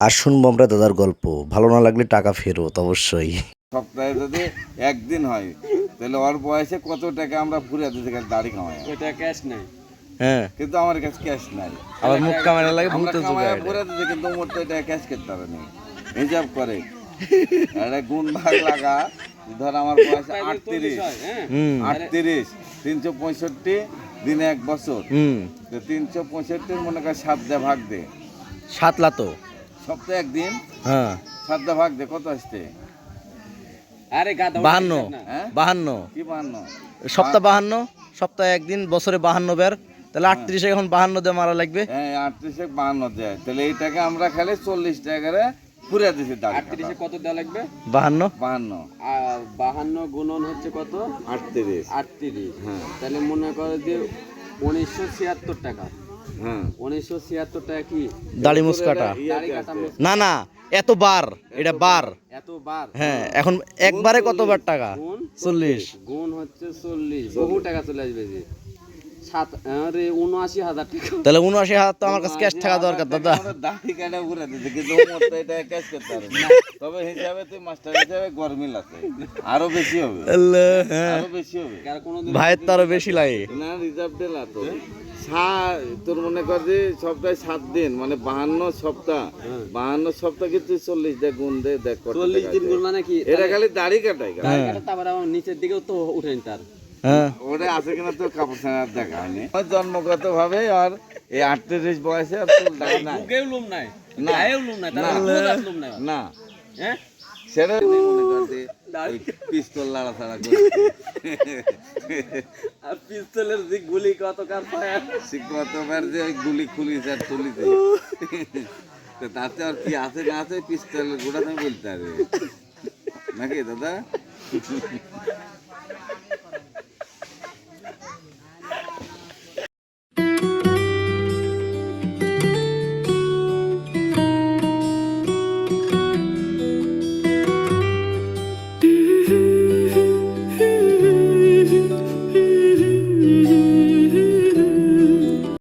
আর শুনব আমরা দাদার গল্প। ভালো না লাগলে টাকা ফেরত অবশ্যই। সপ্তাহে যদি একদিন হয় তাহলে ওর বয়সে কত টাকা আমরা ফুরে দিতে গেলে দাড়ি কামাই ওইটা ক্যাশ নাই। হ্যাঁ। কিন্তু আমার কাছে ক্যাশ নাই। আবার মুখ কামানো লাগে ভূতে জোগাড় ফুরে দিতে কিন্তু মোট টাকা ক্যাশ করতে পারে না। হিসাব করে। একটা গুণ ভাগ লাগা। ধর আমার বয়স আটত্রিশ। হ্যাঁ। আটত্রিশ তিনশো পঁয়ষট্টি দিনে এক বছর। তো তিনশো পঁয়ষট্টির মনে কর সাত দে ভাগ দে। সাতলা তো সপ্তাহে একদিন। হ্যাঁ। সাত ভাগ দে কত আসছে? আরে গাদা বাহান্ন। হ্যাঁ? বাহান্ন। কি বান্ন সপ্তাহ বাহান্ন সপ্তাহে একদিন বছরে বাহান্ন বের। তাহলে আটত্রিশে এখন বাহান্ন দিয়ে মারা লাগবে। হ্যাঁ আটত্রিশে বাহান্ন দেয়। তাহলে এই টাকা আমরা খালি চল্লিশ টাকারে পুরে দিছি আটত্রিশে কত দেওয়া লাগবে? বাহান্ন। বাহান্ন। আর বাহান্ন গুণন হচ্ছে কত? আটত্রিশ। আটত্রিশ। হ্যাঁ। তাহলে মনে করো যে উনিশশো ছিয়াত্তর টাকা। হ্যাঁ উনিশশো কি? দাড়ি মুসকাটা না না এত বার এটা বার। এত বার। হ্যাঁ এখন একবারে কতবার টাকা? চল্লিশ। গুণ হচ্ছে চল্লিশ বহু টাকা চলে আসবে যে। উনআশি হাজার তাহলে উনআশি হাজার তো আমার কাছে ক্যাশ থাকা দরকার দাদা। দাড়ি কাটা পুরে দিছি কিন্তু এটা ক্যাশ করতে তবে হিসাবে তুই মাস্টার হিসাবে গরমিল আছে। আরও বেশি হবে। হ্যাঁ। আরও বেশি হবে। ভাইয়ের তো আরও বেশি লাগে। না রিজার্ভ ডেলা তো। তোর মনে কর যে সপ্তাহে সাত দিন মানে বাহান্ন সপ্তাহ। বাহান্ন সপ্তাহ কিন্তু চল্লিশ দে গুণ দে দেখ চল্লিশ দিন গুণ মানে কি? এটা খালি দাড়ি কাটাই কাটা আমার নিচের দিকেও তো উঠেন তার। হ্যাঁ। ওটা আছে কিনা তোর কাপড় ছাড়া দেখা হয়নি। জন্মগত ভাবে আর এই আটত্রিশ বয়সে আর চুল দাড়ি নাই। লুম নাই না। লুম নাই। না। হ্যাঁ? সেটা করছে পিস্তল লাড়াছাড়া আর পিস্তলের যে গুলি কত কার পায় কতবার যে ওই গুলি খুলিছে আর তুলিছে। তাতে আর কি আছে না আছে পিস্তলের গোড়া তুমি বলতে পারবে নাকি দাদা?